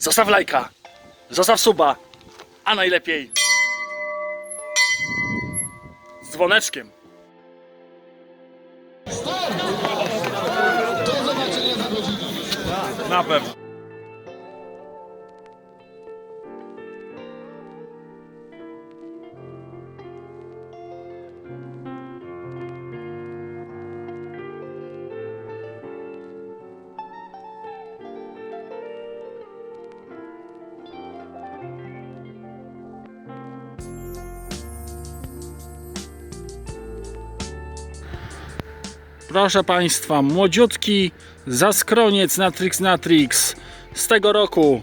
Zostaw lajka, zostaw suba, a najlepiej z dzwoneczkiem. Na pewno. Proszę Państwa, młodziutki zaskroniec Natrix Natrix z tego roku.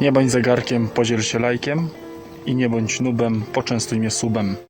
Nie bądź zegarkiem, podziel się lajkiem i nie bądź nubem, poczęstuj mnie subem.